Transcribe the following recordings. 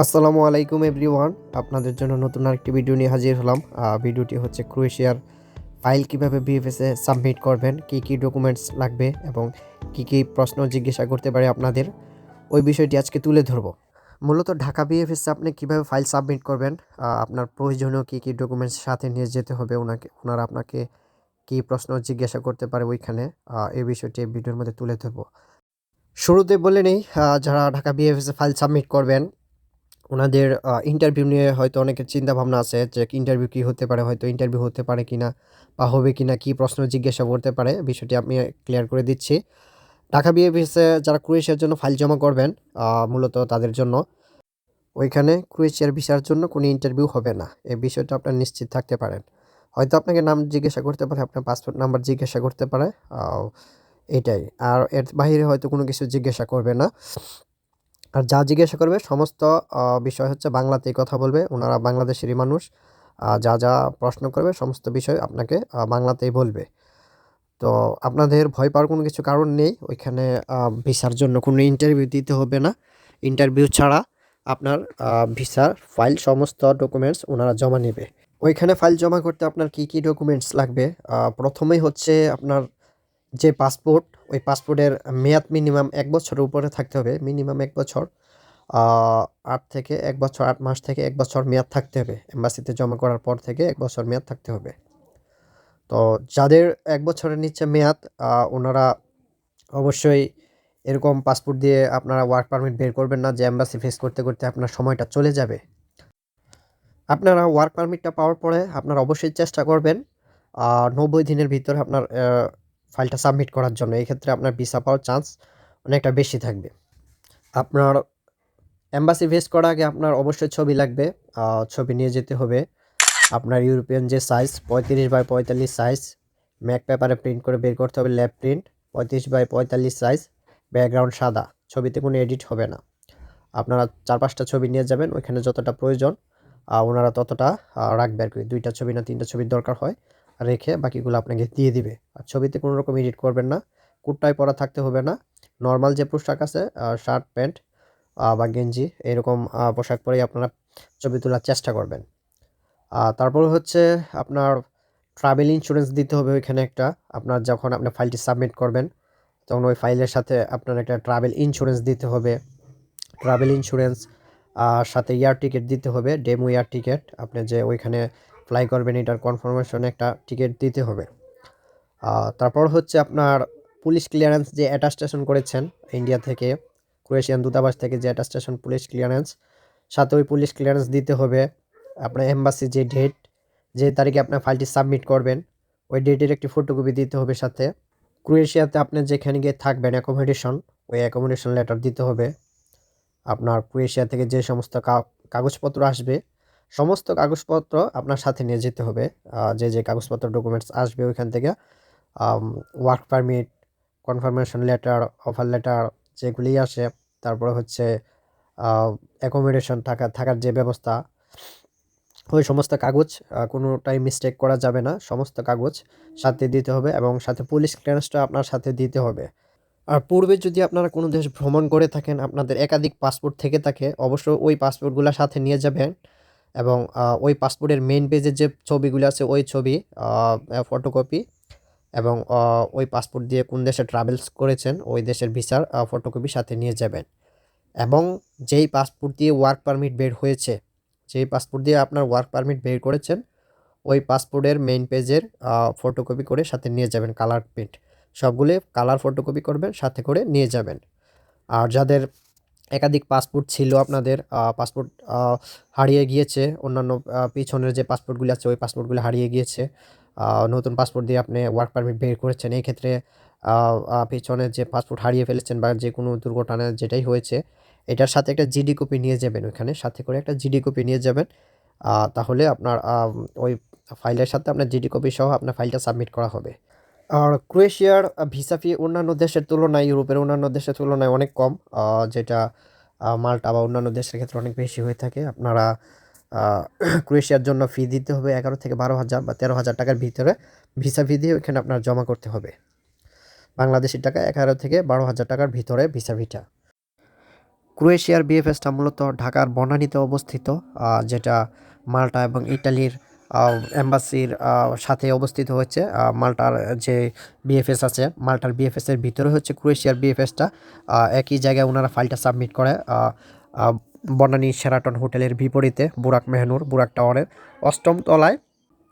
আসসালামু আলাইকুম এভরিওয়ান। আপনাদের জন্য নতুন আরেকটি ভিডিও নিয়ে হাজির হলাম। ভিডিওটি হচ্ছে ক্রোয়েশিয়ার ফাইল কীভাবে বিএফএসে সাবমিট করবেন, কি কি ডকুমেন্টস লাগবে এবং কি কি প্রশ্ন জিজ্ঞাসা করতে পারে আপনাদের, ওই বিষয়টি আজকে তুলে ধরব। মূলত ঢাকা বিএফএসে আপনি কীভাবে ফাইল সাবমিট করবেন আপনার প্রয়োজনীয় কি কি ডকুমেন্টস সাথে নিয়ে যেতে হবে, ওনাকে, ওনারা আপনাকে কি প্রশ্ন জিজ্ঞাসা করতে পারে ওইখানে এই বিষয়টি ভিডিওর মধ্যে তুলে ধরবো। শুরুতে বলে নেই যারা ঢাকা বিএফএসে ফাইল সাবমিট করবেন ওনাদের ইন্টারভিউ নিয়ে হয়তো অনেকের চিন্তা ভাবনা আছে যে ইন্টারভিউ কী হতে পারে, হয়তো ইন্টারভিউ হতে পারে কি না বা হবে কি না কী প্রশ্ন জিজ্ঞাসা করতে পারে, বিষয়টি আমি ক্লিয়ার করে দিচ্ছি। ঢাকা বিএফএসে যারা ক্রোয়েশিয়ার জন্য ফাইল জমা করবেন মূলত তাদের জন্য, ওইখানে ক্রোয়েশিয়ার ভিসার জন্য কোনো ইন্টারভিউ হবে না, এই বিষয়টা আপনার নিশ্চিত থাকতে পারেন। হয়তো আপনাকে নাম জিজ্ঞাসা করতে পারে, আপনার পাসপোর্ট নাম্বার জিজ্ঞাসা করতে পারে এটাই। আর এর বাইরে হয়তো কোনো কিছু জিজ্ঞাসা করবে না। আর যা জিজ্ঞাসা করবে সমস্ত বিষয় হচ্ছে বাংলাতেই কথা বলবে, ওনারা বাংলাদেশেরই মানুষ যা যা প্রশ্ন করবে সমস্ত বিষয় আপনাকে বাংলাতেই বলবে। তো আপনাদের ভয় পাওয়ার কোনো কিছু কারণ নেই, ওইখানে ভিসার জন্য কোনো ইন্টারভিউ দিতে হবে না। ইন্টারভিউ ছাড়া আপনার ভিসার ফাইল সমস্ত ডকুমেন্টস ওনারা জমা নেবে। ওইখানে ফাইল জমা করতে আপনার কি কি ডকুমেন্টস লাগবে? প্রথমেই হচ্ছে আপনার যে পাসপোর্ট, ওই পাসপোর্টের মেয়াদ মিনিমাম এক বছরের উপরে থাকতে হবে, মিনিমাম এক বছর আট থেকে এক বছর, আট মাস থেকে এক বছর মেয়াদ থাকতে হবে। এম্বাসিতে জমা করার পর থেকে এক বছর মেয়াদ থাকতে হবে। তো যাদের এক বছরের নিচে মেয়াদ ওনারা অবশ্যই এরকম পাসপোর্ট দিয়ে আপনারা ওয়ার্ক পারমিট বের করবেন না, যে এম্বাসি ফেস করতে করতে আপনার সময়টা চলে যাবে। আপনারা ওয়ার্ক পারমিটটা পাওয়ার পরে আপনারা অবশ্যই চেষ্টা করবেন নব্বই দিনের ভিতরে আপনার ফাইলটা সাবমিট করার জন্য, এই ক্ষেত্রে আপনার ভিসা পাওয়ার চান্স অনেকটা বেশি থাকবে। আপনার এম্বাসি ফেস করার আগে আপনার অবশ্যই ছবি লাগবে ছবি নিয়ে যেতে হবে। আপনার ইউরোপিয়ান যে সাইজ পঁয়ত্রিশ বাই পঁয়তাল্লিশ সাইজ ম্যাক পেপারে প্রিন্ট করে বের করতে হবে ল্যাব প্রিন্ট পঁয়ত্রিশ বাই পঁয়তাল্লিশ সাইজ ব্যাকগ্রাউন্ড সাদা, ছবিতে কোনো এডিট হবে না। আপনারা চার পাঁচটা ছবি নিয়ে যাবেন, ওইখানে যতটা প্রয়োজন ওনারা ততটা রাখবে আর কি। দুইটা ছবি না তিনটা ছবির দরকার হয়। রেখে বাকিগুলো আপনাকে দিয়ে দিবে। আর ছবিতে কোনো রকম এডিট করবেন না। কুর্তায় পরা থাকতে হবে না। নর্মাল যে পোশাক আছে শার্ট প্যান্ট বা গেঞ্জি, এরকম পোশাক পরেই আপনারা ছবি তোলার চেষ্টা করবেন। তারপর হচ্ছে আপনার ট্রাভেল ইন্স্যুরেন্স দিতে হবে ওইখানে একটা। আপনার যখন আপনি ফাইলটি সাবমিট করবেন, তখন ওই ফাইলের সাথে আপনার একটা ট্রাভেল ইন্স্যুরেন্স দিতে হবে। ট্রাভেল ইন্স্যুরেন্স সাথে এয়ার টিকিট দিতে হবে ডেমো এয়ার টিকিট আপনি যে ওইখানে ফ্লাই করবেন, এটার কনফার্মেশনে একটা টিকিট দিতে হবে। তারপর হচ্ছে আপনার পুলিশ ক্লিয়ারেন্স যে অ্যাটাস্টেশন করেছেন ইন্ডিয়া থেকে ক্রোয়েশিয়ান দূতাবাস থেকে যে অ্যাটাস্টেশন পুলিশ ক্লিয়ারেন্স সাথে ওই পুলিশ ক্লিয়ারেন্স দিতে হবে। আপনার এম্বাসি যে ডেট যে তারিখে আপনার ফাইলটি সাবমিট করবেন, ওই ডেটের একটি ফটোকপি দিতে হবে সাথে। ক্রোয়েশিয়াতে আপনি যেখানে গিয়ে থাকবেন অ্যাকোমোডেশন ওই অ্যাকোমোডেশন লেটার দিতে হবে। আপনার ক্রোয়েশিয়া থেকে যে সমস্ত কাগজপত্র আসবে সমস্ত কাগজপত্র আপনার সাথে নিয়ে যেতে হবে। যে যে কাগজপত্র ডকুমেন্টস আসবে ওইখান থেকে work permit confirmation letter offer letter যেগুলি আসে। তারপরে হচ্ছে অ্যাকোমোডেশন থাকা, থাকার যে ব্যবস্থা, ওই সমস্ত কাগজ কোনোটাই মিস্টেক করা যাবে না। সমস্ত কাগজ সাথে দিতে হবে এবং সাথে পুলিশ ক্লিয়ারেন্সটা আপনার সাথে দিতে হবে। আর পূর্বে যদি আপনারা কোনো দেশ ভ্রমণ করে থাকেন, আপনাদের একাধিক পাসপোর্ট থেকে থাকে অবশ্যই ওই পাসপোর্টগুলো সাথে নিয়ে যাবেন। এবং ওই পাসপোর্টের মেইন পেজের যে ছবিগুলো আছে, ওই ছবি ফটোকপি এবং ওই পাসপোর্ট দিয়ে কোন দেশে ট্রাভেলস করেছেন, ওই দেশের ভিসার ফটোকপি সাথে নিয়ে যাবেন। এবং যেই পাসপোর্ট দিয়ে ওয়ার্ক পারমিট বের হয়েছে, যেই পাসপোর্ট দিয়ে আপনার ওয়ার্ক পারমিট বের করেছেন, ওই পাসপোর্টের মেইন পেজের ফটোকপি করে সাথে নিয়ে যাবেন কালার প্রিন্ট সবগুলো কালার ফটোকপি করবেন, সাথে করে নিয়ে যাবেন। আর যাদের একাধিক পাসপোর্ট ছিল আপনাদের পাসপোর্ট হারিয়ে গিয়েছে, অন্যান্য পিছনের যে পাসপোর্টগুলি আছে, ওই পাসপোর্টগুলো হারিয়ে গিয়েছে নতুন পাসপোর্ট দিয়ে আপনি ওয়ার্ক পারমিট বের করেছেন, এই ক্ষেত্রে পিছনের যে পাসপোর্ট হারিয়ে ফেলেছেন বা যে কোনো দুর্ঘটনায় যেটাই হয়েছে, এটার সাথে একটা জিডি কপি নিয়ে যাবেন ওইখানে, সাথে করে একটা জিডি কপি নিয়ে যাবেন তাহলে আপনার ওই ফাইলের সাথে আপনার জিডি কপি সহ আপনার ফাইলটা সাবমিট করা হবে। আর ক্রোয়েশিয়ার ভিসা ফি অন্যান্য দেশের তুলনায়, ইউরোপের অন্যান্য দেশের তুলনায় অনেক কম যেটা মাল্টা বা অন্যান্য দেশের ক্ষেত্রে অনেক বেশি হয়ে থাকে। আপনারা ক্রোয়েশিয়ার জন্য ফি দিতে হবে এগারো থেকে বারো হাজার বা তেরো হাজার টাকার ভিতরে। ভিসা ফি দিয়ে ওইখানে আপনার জমা করতে হবে। বাংলাদেশি টাকা এগারো থেকে বারো হাজার টাকার ভিতরে ভিসা ফিটা ক্রোয়েশিয়ার বিএফএসটা মূলত ঢাকার বনানীতে অবস্থিত যেটা মাল্টা এবং ইটালির এম্বাসির সাথে অবস্থিত হচ্ছে মাল্টার যে বিএফএস আছে, মাল্টার বিএফএস এর ভিতরে হচ্ছে ক্রোয়েশিয়ার বিএফএসটা। একই জায়গায় ওনারা ফাইলটা সাবমিট করে বনানী সেরাটন হোটেলের বিপরীতে বুরাক মেহনুর, বুরাক টাওয়ারের অষ্টম তলায়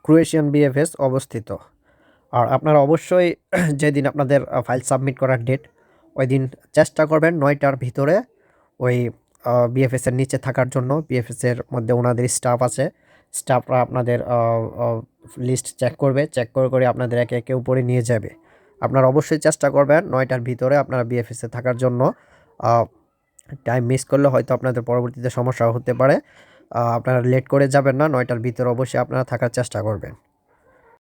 ক্রোয়েশিয়ান বিএফএস অবস্থিত। আর আপনারা অবশ্যই যেদিন আপনাদের ফাইল সাবমিট করার ডেট ওই দিন চেষ্টা করবেন নয়টার ভিতরে ওই বিএফএস এর নিচে থাকার জন্য। বিএফএস এর মধ্যে ওনাদের স্টাফ আছে। স্টাফরা আপনাদের লিস্ট চেক করবে চেক করে করে আপনাদের একে একে উপরে নিয়ে যাবে। আপনারা অবশ্যই চেষ্টা করবেন নয়টার ভিতরে আপনারা বিএফএসে থাকার জন্য। টাইম মিস করলে হয়তো আপনাদের পরবর্তীতে সমস্যা হতে পারে। আপনারা লেট করে যাবেন না, নয়টার ভিতরে অবশ্যই আপনারা থাকার চেষ্টা করবেন।